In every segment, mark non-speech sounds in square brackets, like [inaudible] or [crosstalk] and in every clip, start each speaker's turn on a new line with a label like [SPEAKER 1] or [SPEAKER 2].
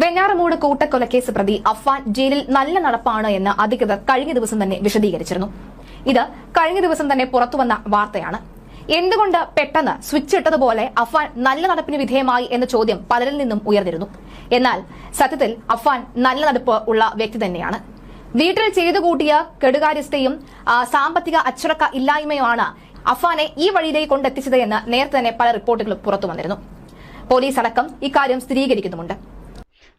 [SPEAKER 1] വെഞ്ഞാറമൂട് കൂട്ടക്കൊലക്കേസ് പ്രതി അഫ്വാൻ ജയിലിൽ നല്ല നടപ്പാണ് എന്ന് അധികൃതർ കഴിഞ്ഞ ദിവസം തന്നെ വിശദീകരിച്ചിരുന്നു. ഇത് കഴിഞ്ഞ ദിവസം തന്നെ പുറത്തുവന്ന വാർത്തയാണ്. എന്തുകൊണ്ട് പെട്ടെന്ന് സ്വിച്ച് ഇട്ടതുപോലെ അഫ്വാൻ നല്ല നടപ്പിന് വിധേയമായി എന്ന ചോദ്യം പലരിൽ നിന്നും ഉയർന്നിരുന്നു. എന്നാൽ സത്യത്തിൽ അഫ്വാൻ നല്ല നടപ്പ് ഉള്ള വ്യക്തി തന്നെയാണ്. വീട്ടിൽ ചെയ്തു കൂട്ടിയ കെടുകാര്യസ്ഥയും സാമ്പത്തിക അച്ചടക്ക ഇല്ലായ്മയുമാണ് അഫ്വാനെ ഈ വഴിയിലേക്ക് കൊണ്ടെത്തിച്ചത് എന്ന് നേരത്തെ തന്നെ പല റിപ്പോർട്ടുകളും പുറത്തു വന്നിരുന്നു. പോലീസ് അടക്കം ഇക്കാര്യം സ്ഥിരീകരിക്കുന്നുമുണ്ട്.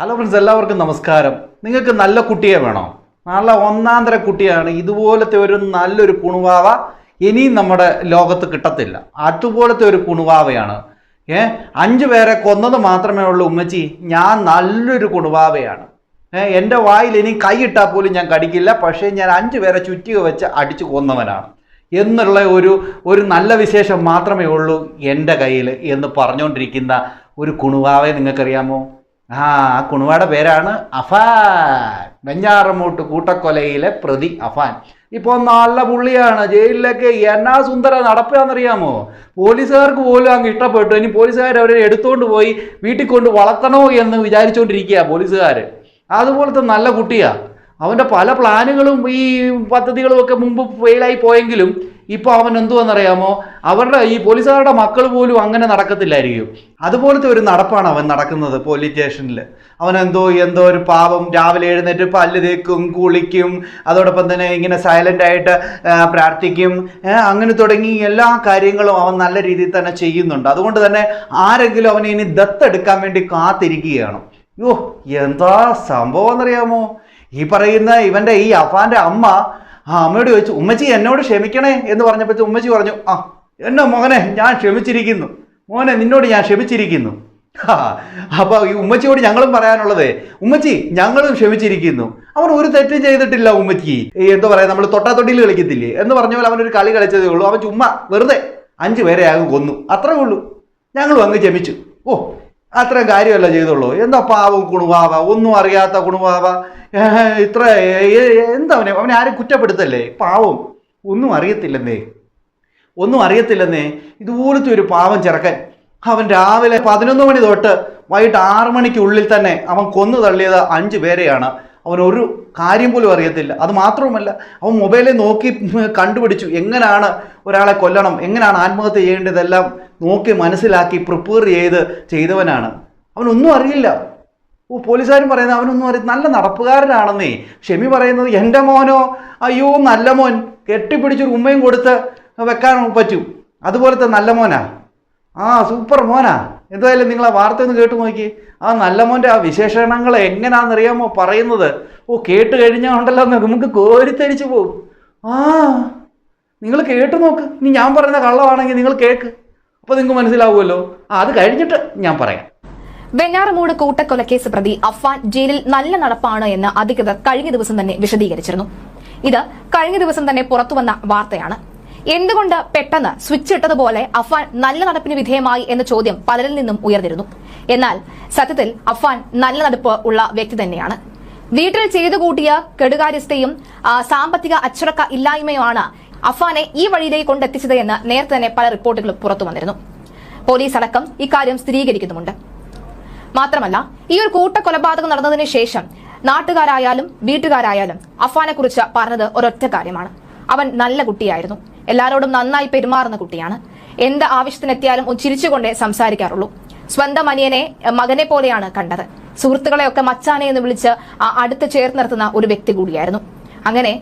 [SPEAKER 2] ഹലോ ഫ്രണ്ട്സ് എല്ലാവർക്കും നമസ്കാരം. നിങ്ങൾക്ക് നല്ല കുട്ടിയെ വേണോ? നല്ല ഒന്നാന്തര കുട്ടിയാണ്. ഇതുപോലത്തെ ഒരു നല്ലൊരു കുണുവാവ ഇനിയും നമ്മുടെ ലോകത്ത് കിട്ടത്തില്ല. അതുപോലത്തെ ഒരു കുണുവാവയാണ്. ഏ? അഞ്ചു പേരെ കൊന്നത് മാത്രമേ ഉള്ളൂ ഉമ്മച്ചി. ഞാൻ നല്ലൊരു കുണുവാവയാണ്. ഏ? എന്റെ വായിൽ ഇനി കൈയിട്ടാൽ പോലും ഞാൻ കടിക്കില്ല. പക്ഷേ ഞാൻ അഞ്ചു പേരെ ചുറ്റിക വെച്ച് അടിച്ചു കൊന്നവനാണ്. എന്നുള്ള ഒരു ഒരു നല്ല വിശേഷം മാത്രമേ ഉള്ളൂ എന്റെ കയ്യിൽ എന്ന് പറഞ്ഞുകൊണ്ടിരിക്കുന്ന ഒരു കുണുവാവെ നിങ്ങൾക്കറിയാമോ? ആ ആ കുണുവാടെ പേരാണ് അഫാൻ. വെഞ്ഞാറമൂട്ട് കൂട്ടക്കൊലയിലെ പ്രതി അഫാൻ. ഇപ്പോൾ നല്ല പുള്ളിയാണ്. ജയിലിലൊക്കെ എന്നാ സുന്ദര നടപ്പാന്നറിയാമോ? പോലീസുകാർക്ക് പോലും അങ്ങ് ഇഷ്ടപ്പെട്ടു. ഇനി പോലീസുകാർ അവരെ എടുത്തുകൊണ്ട് പോയി വീട്ടിൽ കൊണ്ട് വളർത്തണോ എന്ന് വിചാരിച്ചുകൊണ്ടിരിക്കുക പോലീസുകാർ അതുപോലത്തെ നല്ല കുട്ടിയാണ് അവന്റെ പല പ്ലാനുകളും ഈ പദ്ധതികളും ഒക്കെ മുമ്പ് ഫെയിലായി പോയെങ്കിലും ഇപ്പോൾ അവൻ എന്തുവെന്നറിയാമോ? അവരുടെ ഈ പോലീസുകാരുടെ മക്കൾ പോലും അങ്ങനെ നടക്കത്തില്ലായിരിക്കും. അതുപോലത്തെ ഒരു നടപ്പാണ് അവൻ നടക്കുന്നത് പോലീസ് സ്റ്റേഷനിൽ അവൻ എന്തോ എന്തോ ഒരു പാവം രാവിലെ എഴുന്നേറ്റ് പല്ല് തേക്കും കുളിക്കും അതോടൊപ്പം തന്നെ ഇങ്ങനെ സൈലന്റ് ആയിട്ട് പ്രാർത്ഥിക്കും അങ്ങനെ തുടങ്ങി എല്ലാ കാര്യങ്ങളും അവൻ നല്ല രീതിയിൽ തന്നെ ചെയ്യുന്നുണ്ട്. അതുകൊണ്ട് തന്നെ ആരെങ്കിലും അവനെ ഇനി ദത്തെടുക്കാൻ വേണ്ടി കാത്തിരിക്കുകയാണ്. യോ എന്താ സംഭവം എന്നറിയാമോ? ഈ പറയുന്ന ഇവന്റെ ഈ അഫാന്റെ അമ്മ ആ അമ്മയോട് ചോദിച്ചു ഉമ്മച്ചി എന്നോട് ക്ഷമിക്കണേ? എന്ന് പറഞ്ഞപ്പോൾ ഉമ്മച്ചി പറഞ്ഞു ആ എന്നോ മോനെ ഞാൻ ക്ഷമിച്ചിരിക്കുന്നു. മോനെ നിന്നോട് ഞാൻ ക്ഷമിച്ചിരിക്കുന്നു. അപ്പോൾ അപ്പൊ ഈ ഉമ്മച്ചിയോട് ഞങ്ങളും പറയാനുള്ളത് ഉമ്മച്ചി ഞങ്ങളും ക്ഷമിച്ചിരിക്കുന്നു. അവൻ ഒരു തെറ്റും ചെയ്തിട്ടില്ല ഉമ്മച്ചി. എന്താ പറയാ നമ്മൾ തൊട്ടാത്തൊട്ടിയിൽ കളിക്കത്തില്ലേ? എന്ന് പറഞ്ഞ പോലെ അവനൊരു കളി കളിച്ചതേ ഉള്ളൂ. അവൻ ചുമ്മാ വെറുതെ അഞ്ച് പേരെ ആകും കൊന്നു. അത്രേ ഉള്ളൂ. ഞങ്ങളും അങ്ങ് ക്ഷമിച്ചു. ഓ അത്രയും കാര്യമല്ല ചെയ്തുള്ളൂ? എന്താ പാവം കുണുവാവ ഒന്നും അറിയാത്ത കുണുവാവ ഇത്ര എന്താ അവനെ? അവനെ ആരും കുറ്റപ്പെടുത്തല്ലേ? പാവം. ഒന്നും അറിയത്തില്ലെന്നേ. ഒന്നും അറിയത്തില്ലെന്നേ. ഇതുപോലത്തെ ഒരു പാവം ചെറുക്കൻ. അവൻ രാവിലെ പതിനൊന്ന് മണി തൊട്ട് വൈകിട്ട് ആറ് മണിക്കുള്ളിൽ തന്നെ അവൻ കൊന്നു തള്ളിയത് അഞ്ച് പേരെയാണ്. അവൻ ഒരു കാര്യം പോലും അറിയത്തില്ല. അത് മാത്രവുമല്ല അവൻ മൊബൈലിൽ നോക്കി [laughs] കണ്ടുപിടിച്ചു. എങ്ങനെയാണ് ഒരാളെ കൊല്ലണം? എങ്ങനെയാണ് ആത്മഹത്യ ചെയ്യേണ്ടതെല്ലാം നോക്കി മനസ്സിലാക്കി പ്രിപ്പയർ ചെയ്ത് ചെയ്തവനാണ്. അവനൊന്നും അറിയില്ല. ഓ പോലീസുകാരും പറയുന്നത് അവനൊന്നും അറിയ നല്ല നടപ്പുകാരനാണെന്നേ. ഷെമി പറയുന്നത് എന്റെ മോനോ? അയ്യോ നല്ല മോൻ. കെട്ടിപ്പിടിച്ചൊരു ഉമ്മയും കൊടുത്ത് വെക്കാൻ പറ്റും. അതുപോലത്തെ നല്ല മോനാ. ആ സൂപ്പർ മോനാ. എന്തായാലും നിങ്ങൾ ആ വാർത്ത ഒന്ന് കേട്ട് നോക്കി. ആ നല്ല മോന്റെ ആ വിശേഷണങ്ങൾ എങ്ങനെയാണെന്നറിയാമോ പറയുന്നത്? ഓ കേട്ട് കഴിഞ്ഞാൽ ഉണ്ടല്ലോ നമുക്ക് കോരിത്തരിച്ചു പോകും. ആ നിങ്ങൾ കേട്ട് നോക്ക്. ഇനി ഞാൻ പറയുന്ന കള്ളമാണെങ്കിൽ നിങ്ങൾ കേൾക്ക് അപ്പോൾ നിങ്ങൾക്ക് മനസ്സിലാവുമല്ലോ. അത് കഴിഞ്ഞിട്ട് ഞാൻ പറയാം.
[SPEAKER 1] വെഞ്ഞാറമൂട് കൂട്ടക്കൊലക്കേസ് പ്രതി അഫ്വാൻ ജയിലിൽ നല്ല നടപ്പാണ് എന്ന് അധികൃതർ കഴിഞ്ഞ ദിവസം തന്നെ വിശദീകരിച്ചിരുന്നു. ഇത് കഴിഞ്ഞ ദിവസം തന്നെ പുറത്തുവന്ന വാർത്തയാണ്. എന്തുകൊണ്ട് പെട്ടെന്ന് സ്വിച്ച് ഇട്ടതുപോലെ അഫ്വാൻ നല്ല നടപ്പിന് വിധേയമായി എന്ന ചോദ്യം പലരിൽ നിന്നും ഉയർന്നിരുന്നു. എന്നാൽ സത്യത്തിൽ അഫ്വാൻ നല്ല നടപ്പ് ഉള്ള വ്യക്തി തന്നെയാണ്. വീട്ടിൽ ചെയ്തു കൂട്ടിയ കെടുകാര്യസ്ഥയും സാമ്പത്തിക അച്ചടക്ക ഇല്ലായ്മയുമാണ് അഫ്വാനെ ഈ വഴിയിലേക്ക് കൊണ്ടെത്തിച്ചത് എന്ന് നേരത്തെ തന്നെ പല റിപ്പോർട്ടുകളും പുറത്തു വന്നിരുന്നു. പോലീസ് അടക്കം ഇക്കാര്യം സ്ഥിരീകരിക്കുന്നുമുണ്ട്. മാത്രമല്ല ഈ ഒരു കൂട്ടക്കൊലപാതകം നടന്നതിന് ശേഷം നാട്ടുകാരായാലും വീട്ടുകാരായാലും അഫാനെ കുറിച്ച് പറഞ്ഞത് ഒരൊറ്റ കാര്യമാണ്. അവൻ നല്ല കുട്ടിയായിരുന്നു. എല്ലാവരോടും നന്നായി പെരുമാറുന്ന കുട്ടിയാണ്. എന്ത് ആവശ്യത്തിനെത്തിയാലും ചിരിച്ചുകൊണ്ടേ സംസാരിക്കാറുള്ളൂ. സ്വന്തം അനിയനെ മകനെ പോലെയാണ് കണ്ടത്. സുഹൃത്തുക്കളെയൊക്കെ മച്ചാനെ എന്ന് വിളിച്ച് അടുത്ത് ചേർത്ത് നിർത്തുന്ന ഒരു വ്യക്തി കൂടിയായിരുന്നു. അങ്ങനെ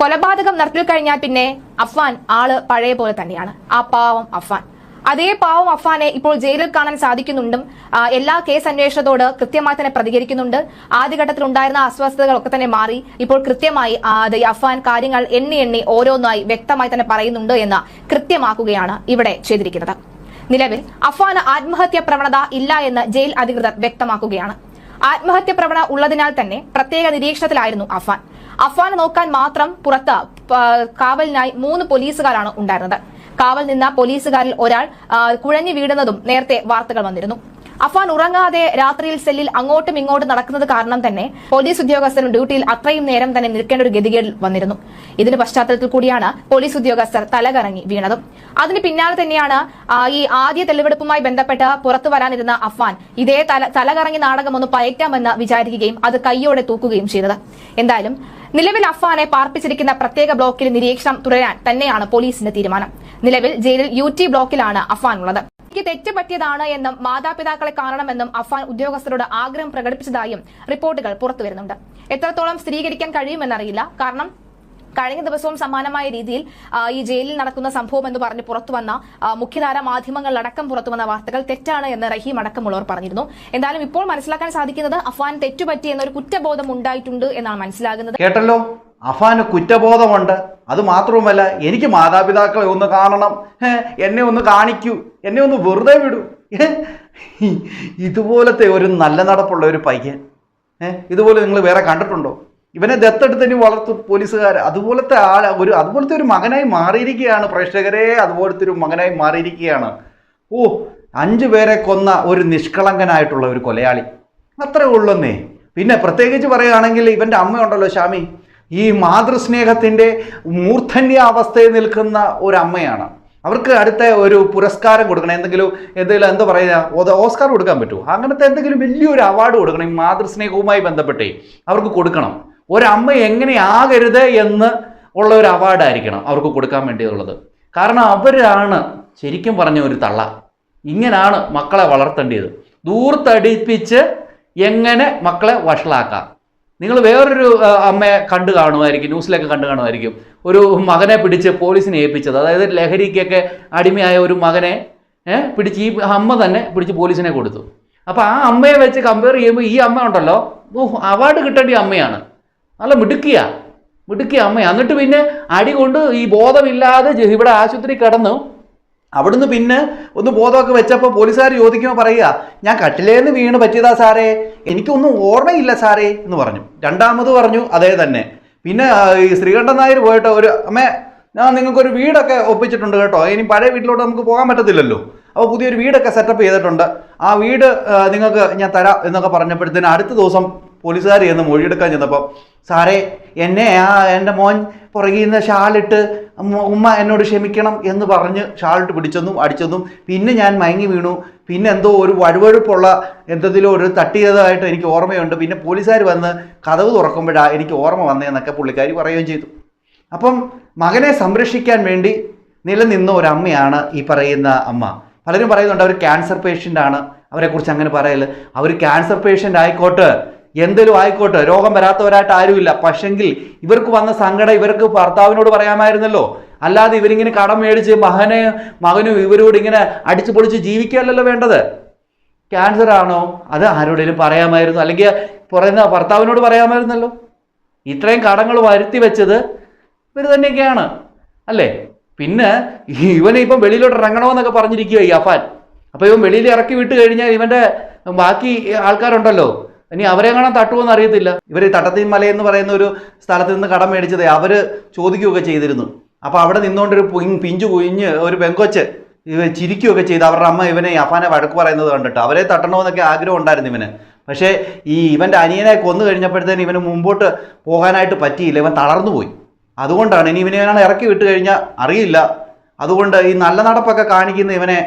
[SPEAKER 1] കൊലപാതകം നടത്തി കഴിഞ്ഞാൽ പിന്നെ അഫ്വാൻ ആൾ പഴയ പോലെ തന്നെയാണ്. ആ പാവം അഫ്വാൻ. അതേ പാവം അഫാനെ ഇപ്പോൾ ജയിലിൽ കാണാൻ സാധിക്കുന്നുണ്ടും. എല്ലാ കേസ് അന്വേഷണത്തോട് കൃത്യമായി തന്നെ പ്രതികരിക്കുന്നുണ്ട്. ആദ്യഘട്ടത്തിൽ ഉണ്ടായിരുന്ന അസ്വസ്ഥതകളൊക്കെ തന്നെ മാറി. ഇപ്പോൾ കൃത്യമായി അഫാൻ കാര്യങ്ങൾ എണ്ണി എണ്ണി ഓരോന്നായി വ്യക്തമായി തന്നെ പറയുന്നുണ്ട് എന്ന് കൃത്യമാക്കുകയാണ് ഇവിടെ ചെയ്തിരിക്കുന്നത്. നിലവിൽ അഫാന് ആത്മഹത്യ പ്രവണത ഇല്ല എന്ന് ജയിൽ അധികൃതർ വ്യക്തമാക്കുകയാണ്. ആത്മഹത്യ പ്രവണ ഉള്ളതിനാൽ തന്നെ പ്രത്യേക നിരീക്ഷണത്തിലായിരുന്നു അഫാൻ അഫാനെ നോക്കാൻ മാത്രം പുറത്ത് കാവലിനായി മൂന്ന് പോലീസുകാരാണ് ഉണ്ടായിരുന്നത്. കാവൽ നിന്ന പോലീസുകാരിൽ ഒരാൾ കുഴഞ്ഞു വീഴുന്നതും നേരത്തെ വാർത്തകൾ വന്നിരുന്നു. അഫാൻ ഉറങ്ങാതെ രാത്രിയിൽ സെല്ലിൽ അങ്ങോട്ടും ഇങ്ങോട്ടും നടക്കുന്നത് കാരണം തന്നെ പോലീസ് ഉദ്യോഗസ്ഥരും ഡ്യൂട്ടിയിൽ അത്രയും നേരം തന്നെ നിൽക്കേണ്ട ഒരു ഗതികേടിൽ വന്നിരുന്നു. ഇതിന് പശ്ചാത്തലത്തിൽ കൂടിയാണ് പോലീസ് ഉദ്യോഗസ്ഥർ തലകറങ്ങി വീണതും. അതിന് പിന്നാലെ തന്നെയാണ് ഈ ആദ്യ തെളിവെടുപ്പുമായി ബന്ധപ്പെട്ട് പുറത്തു വരാനിരുന്ന അഫാൻ ഇതേ തല തലകറങ്ങി നാടകം ഒന്ന് പയറ്റാമെന്ന് വിചാരിക്കുകയും അത് കൈയോടെ തൂക്കുകയും ചെയ്തത്. എന്തായാലും നിലവിൽ അഫാനെ പാർപ്പിച്ചിരിക്കുന്ന പ്രത്യേക ബ്ലോക്കിൽ നിരീക്ഷണം തുടരാൻ തന്നെയാണ് പോലീസിന്റെ തീരുമാനം. നിലവിൽ ജയിലിൽ യു ബ്ലോക്കിലാണ് അഫാൻ ഉള്ളത്. എനിക്ക് തെറ്റ് പറ്റിയതാണ് എന്നും മാതാപിതാക്കളെ കാണണമെന്നും അഫാൻ ഉദ്യോഗസ്ഥരോട് ആഗ്രഹം പ്രകടിപ്പിച്ചതായും റിപ്പോർട്ടുകൾ പുറത്തുവരുന്നുണ്ട് എത്രത്തോളം സ്ഥിരീകരിക്കാൻ കഴിയുമെന്നറിയില്ല. കാരണം കഴിഞ്ഞ ദിവസവും സമാനമായ രീതിയിൽ ഈ ജയിലിൽ നടക്കുന്ന സംഭവം എന്ന് പറഞ്ഞ് പുറത്തുവന്ന മുഖ്യധാര മാധ്യമങ്ങളിലടക്കം പുറത്തുവന്ന വാർത്തകൾ തെറ്റാണ് എന്ന് റഹീം അടക്കമുള്ളവർ പറഞ്ഞിരുന്നു. എന്തായാലും ഇപ്പോൾ മനസ്സിലാക്കാൻ സാധിക്കുന്നത് അഫാൻ തെറ്റുപറ്റി എന്നൊരു കുറ്റബോധം ഉണ്ടായിട്ടുണ്ട് എന്നാണ് മനസ്സിലാകുന്നത്.
[SPEAKER 2] കേട്ടല്ലോ? അഫാന് കുറ്റബോധമുണ്ട്. അത് മാത്രവുമല്ല എനിക്ക് മാതാപിതാക്കളെ ഒന്ന് കാണണം. എന്നെ ഒന്ന് കാണിക്കൂ. എന്നെ ഒന്ന് വെറുതെ വിടൂ. ഇതുപോലത്തെ ഒരു നല്ല നടപ്പുള്ള ഒരു പയ്യൻ. ഇതുപോലെ നിങ്ങൾ വേറെ കണ്ടിട്ടുണ്ടോ? ഇവനെ ദത്തെടുത്ത് ഇനി വളർത്തും പോലീസുകാർ. അതുപോലത്തെ ആൾ ഒരു അതുപോലത്തെ ഒരു മകനായി മാറിയിരിക്കുകയാണ് പ്രേക്ഷകരെ. അതുപോലത്തെ ഒരു മകനായി മാറിയിരിക്കുകയാണ്. ഓ അഞ്ചു പേരെ കൊന്ന ഒരു നിഷ്കളങ്കനായിട്ടുള്ള ഒരു കൊലയാളി. അത്രേ ഉള്ളെന്നേ. പിന്നെ പ്രത്യേകിച്ച് പറയുകയാണെങ്കിൽ ഇവന്റെ അമ്മയുണ്ടല്ലോ ഷാമി ഈ മാതൃസ്നേഹത്തിന്റെ മൂർധന്യ അവസ്ഥയിൽ നിൽക്കുന്ന ഒരു അമ്മയാണ് അവർക്ക് അടുത്ത ഒരു പുരസ്കാരം കൊടുക്കണം. എന്തെങ്കിലും എന്തെങ്കിലും എന്താ പറയുക ഓസ്കാർ കൊടുക്കാൻ പറ്റുമോ? അങ്ങനത്തെ എന്തെങ്കിലും വലിയൊരു അവാർഡ് കൊടുക്കണം ഈ മാതൃസ്നേഹവുമായി ബന്ധപ്പെട്ടേ. അവർക്ക് കൊടുക്കണം. ഒരമ്മ എങ്ങനെയാകരുത് എന്ന് ഉള്ള ഒരു അവാർഡായിരിക്കണം അവർക്ക് കൊടുക്കാൻ വേണ്ടിയുള്ളത്. കാരണം അവരാണ് ശരിക്കും പറഞ്ഞ ഒരു തള്ള. ഇങ്ങനാണ് മക്കളെ വളർത്തേണ്ടത്. ദൂർത്തടിപ്പിച്ച് എങ്ങനെ മക്കളെ വഷളാക്കാം? നിങ്ങൾ വേറൊരു അമ്മയെ കണ്ടു കാണുമായിരിക്കും ന്യൂസിലൊക്കെ കണ്ടു കാണുമായിരിക്കും. ഒരു മകനെ പിടിച്ച് പോലീസിനെ ഏൽപ്പിച്ചത്. അതായത് ലഹരിക്കൊക്കെ അടിമയായ ഒരു മകനെ പിടിച്ച് ഈ അമ്മ തന്നെ പിടിച്ച് പോലീസിനെ കൊടുത്തു. അപ്പോൾ ആ അമ്മയെ വെച്ച് കമ്പയർ ചെയ്യുമ്പോൾ ഈ അമ്മ ഉണ്ടല്ലോ ഓ അവാർഡ് കിട്ടേണ്ട അമ്മയാണ്. നല്ല മിടുക്കിയ മിടുക്കിയ അമ്മയാണ് എന്നിട്ട് പിന്നെ അടി കൊണ്ട് ഈ ബോധമില്ലാതെ ഇവിടെ ആശുപത്രി കിടന്നു. അവിടുന്ന് പിന്നെ ഒന്ന് ബോധമൊക്കെ വെച്ചപ്പോൾ പോലീസുകാർ ചോദിക്കുമ്പോൾ പറയുക ഞാൻ കട്ടിലേന്ന് വീണ് പറ്റിയതാ സാറേ. എനിക്കൊന്നും ഓർമ്മയില്ല സാറേ എന്ന് പറഞ്ഞു. രണ്ടാമത് പറഞ്ഞു അതേ തന്നെ. പിന്നെ ഈ ശ്രീകണ്ഠൻ നായർ പോയിട്ട് ഒരു അമ്മേ ഞാൻ നിങ്ങൾക്കൊരു വീടൊക്കെ ഒപ്പിച്ചിട്ടുണ്ട് കേട്ടോ. ഇനി പഴയ വീട്ടിലോട്ട് നമുക്ക് പോകാൻ പറ്റത്തില്ലല്ലോ. അപ്പോൾ പുതിയൊരു വീടൊക്കെ സെറ്റപ്പ് ചെയ്തിട്ടുണ്ട്. ആ വീട് നിങ്ങൾക്ക് ഞാൻ തരാം എന്നൊക്കെ പറഞ്ഞപ്പോഴത്തേന് അടുത്ത ദിവസം പോലീസുകാർ ചെന്ന് മൊഴിയെടുക്കാൻ ചെന്നപ്പോൾ സാറേ എന്നെ ആ എന്റെ മോൻ പുറകിൽ നിന്ന് ഷാളിട്ട് ഉമ്മ എന്നോട് ക്ഷമിക്കണം എന്ന് പറഞ്ഞ് ഷാളിട്ട് പിടിച്ചെന്നും അടിച്ചെന്നും പിന്നെ ഞാൻ മയങ്ങി വീണു. പിന്നെ എന്തോ ഒരു വഴുവഴുപ്പുള്ള എന്തെങ്കിലും ഒരു തട്ടിയതായിട്ട് എനിക്ക് ഓർമ്മയുണ്ട്. പിന്നെ പോലീസുകാർ വന്ന് കഥവ് തുറക്കുമ്പോഴാണ് എനിക്ക് ഓർമ്മ വന്നതെന്നൊക്കെ പുള്ളിക്കാരി പറയുകയും ചെയ്തു. അപ്പം മകനെ സംരക്ഷിക്കാൻ വേണ്ടി നിലനിന്ന ഒരു അമ്മയാണ് ഈ പറയുന്ന അമ്മ. പലരും പറയുന്നുണ്ട് അവർ ക്യാൻസർ പേഷ്യന്റ് ആണ്. അവരെക്കുറിച്ച് അങ്ങനെ പറയൽ. അവർ ക്യാൻസർ പേഷ്യന്റ് ആയിക്കോട്ടെ എന്തെങ്കിലും ആയിക്കോട്ടെ രോഗം വരാത്തവരായിട്ട് ആരുമില്ല. പക്ഷെങ്കിൽ ഇവർക്ക് വന്ന സങ്കടം ഇവർക്ക് ഭർത്താവിനോട് പറയാമായിരുന്നല്ലോ. അല്ലാതെ ഇവരിങ്ങനെ കടം മേടിച്ച് മകനെ മകനും ഇവരോട് ഇങ്ങനെ അടിച്ചു പൊളിച്ച് ജീവിക്കുകയല്ലല്ലോ വേണ്ടത്. ക്യാൻസർ ആണോ? അത് ആരോടെങ്കിലും പറയാമായിരുന്നു. അല്ലെങ്കിൽ പറയുന്ന ഭർത്താവിനോട് പറയാമായിരുന്നല്ലോ. ഇത്രയും കടങ്ങൾ വരുത്തി വെച്ചത് ഇവർ തന്നെയൊക്കെയാണ്. അല്ലേ? പിന്നെ ഇവനെ ഇപ്പം വെളിയിലോട്ട് ഇറങ്ങണമെന്നൊക്കെ പറഞ്ഞിരിക്കുക ഈ അഫാൻ. അപ്പോൾ ഇവൻ വെളിയിൽ ഇറക്കി വിട്ട് കഴിഞ്ഞാൽ ഇവന്റെ ബാക്കി ആൾക്കാരുണ്ടല്ലോ. ഇനി അവരെ കാണാൻ തട്ടുമെന്ന് അറിയത്തില്ല. ഇവർ തട്ടത്തിൻ മല എന്ന് പറയുന്ന ഒരു സ്ഥലത്ത് നിന്ന് കടം മേടിച്ചത് അവർ ചോദിക്കുകയൊക്കെ ചെയ്തിരുന്നു. അപ്പോൾ അവിടെ നിന്നുകൊണ്ടൊരു പിഞ്ചു കുഞ്ഞ് ഒരു പെങ്കൊച്ച് ചിരിക്കുകയൊക്കെ ചെയ്ത് അവരുടെ അമ്മ ഇവനെ അപ്പാനെ വഴക്ക് പറയുന്നത് കണ്ടിട്ട്. അവരെ തട്ടണമെന്നൊക്കെ ആഗ്രഹം ഉണ്ടായിരുന്നു ഇവന്. പക്ഷേ ഈ ഇവന്റെ അനിയനെ കൊന്നു കഴിഞ്ഞപ്പോഴത്തേന് ഇവന് മുമ്പോട്ട് പോകാനായിട്ട് പറ്റിയില്ല. ഇവൻ തളർന്നു പോയി. അതുകൊണ്ടാണ് ഇനി ഇവനെ ഇറക്കി വിട്ട് കഴിഞ്ഞാൽ അറിയില്ല. അതുകൊണ്ട് ഈ നല്ല നടപ്പൊക്കെ കാണിക്കുന്ന ഇവനെ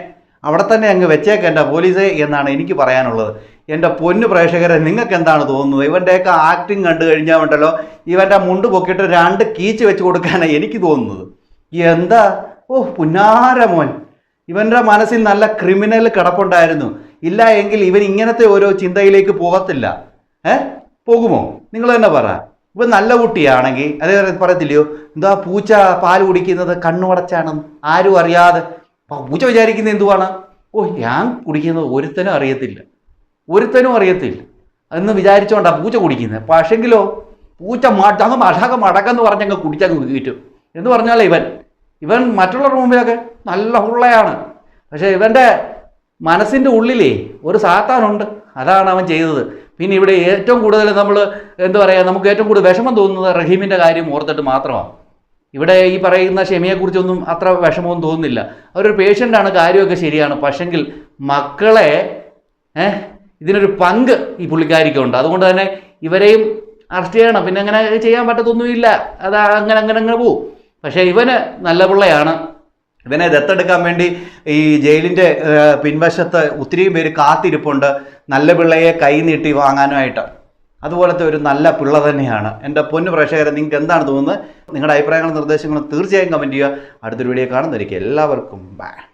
[SPEAKER 2] അവിടെ തന്നെ അങ്ങ് വെച്ചേക്കേണ്ട പോലീസേ എന്നാണ് എനിക്ക് പറയാനുള്ളത്. എന്റെ പൊന്നു പ്രേക്ഷകരെ നിങ്ങൾക്ക് എന്താണ് തോന്നുന്നത്? ഇവന്റെയൊക്കെ ആക്ടിങ് കണ്ടു കഴിഞ്ഞാൽ ഉണ്ടല്ലോ ഇവന്റെ മുണ്ട് പൊക്കിയിട്ട് രണ്ട് കീച്ച് വെച്ച് കൊടുക്കാനാണ് എനിക്ക് തോന്നുന്നത്. എന്താ? ഓ പുന്നാരമോൻ ഇവന്റെ മനസ്സിൽ നല്ല ക്രിമിനൽ കിടപ്പുണ്ടായിരുന്നു. ഇല്ല എങ്കിൽ ഇവൻ ഇങ്ങനത്തെ ഓരോ ചിന്തയിലേക്ക് പോകത്തില്ല. ഏ? പോകുമോ? നിങ്ങൾ തന്നെ പറ. ഇവൻ നല്ല കുട്ടിയാണെങ്കിൽ അതേ പറയത്തില്ലയോ? എന്താ പൂച്ച പാൽ കുടിക്കുന്നത് കണ്ണുടച്ചാണെന്ന് ആരും അറിയാതെ. പൂച്ച വിചാരിക്കുന്നത് എന്തുവാണ്? ഓ ഞാൻ കുടിക്കുന്നത് ഒരുത്തനും അറിയത്തില്ല. ഒരുത്തനും അറിയത്തില്ല. എന്ന് വിചാരിച്ചുകൊണ്ടാണ് പൂച്ച കുടിക്കുന്നത്. പക്ഷെങ്കിലോ പൂച്ച മടങ്ങ് മടങ്ങ് മടക്കെന്ന് പറഞ്ഞങ്ങ് കുടിച്ചങ്ങ് വീറ്റും എന്ന് പറഞ്ഞാലേ ഇവൻ. ഇവൻ മറ്റുള്ള റൂമിലൊക്കെ നല്ല ഉള്ളയാണ്. പക്ഷേ ഇവന്റെ മനസ്സിന്റെ ഉള്ളിലേ ഒരു സാത്താനുണ്ട്. അതാണ് അവൻ ചെയ്തത്. പിന്നെ ഇവിടെ ഏറ്റവും കൂടുതൽ നമ്മൾ എന്താ പറയുക നമുക്ക് ഏറ്റവും കൂടുതൽ വിഷമം തോന്നുന്നത് റഹീമിന്റെ കാര്യം ഓർത്തിട്ട് മാത്രമാണ് ഇവിടെ ഈ പറയുന്ന ക്ഷമയെക്കുറിച്ചൊന്നും അത്ര വിഷമമൊന്നും തോന്നുന്നില്ല. അവരൊരു പേഷ്യന്റാണ് കാര്യമൊക്കെ ശരിയാണ്. പക്ഷെങ്കിൽ മക്കളെ ഏഹ് ഇതിനൊരു പങ്ക് ഈ പുള്ളിക്കാരിക്കുണ്ട് അതുകൊണ്ട് തന്നെ ഇവരെയും അറസ്റ്റ് ചെയ്യണം. പിന്നെ അങ്ങനെ ചെയ്യാൻ പറ്റത്തൊന്നുമില്ല. അത് അങ്ങനെ അങ്ങനെ അങ്ങനെ പോവും. പക്ഷേ ഇവന് നല്ല പിള്ളയാണ്. ഇവനെ ദത്തെടുക്കാൻ വേണ്ടി ഈ ജയിലിന്റെ പിൻവശത്ത് ഒത്തിരിയും പേര് കാത്തിരിപ്പുണ്ട്. നല്ല പിള്ളയെ കൈനീട്ടി വാങ്ങാനുമായിട്ട് അതുപോലത്തെ ഒരു നല്ല പിള്ള തന്നെയാണ്. എന്റെ പൊന്നു പ്രേക്ഷകരെ നിങ്ങൾക്ക് എന്താണ് തോന്നുന്നത്? നിങ്ങളുടെ അഭിപ്രായങ്ങളും നിർദ്ദേശങ്ങളും തീർച്ചയായും കമന്റ് ചെയ്യുക. അടുത്തൊരു വീഡിയോ കാണുന്നതായിരിക്കും എല്ലാവർക്കും ബൈ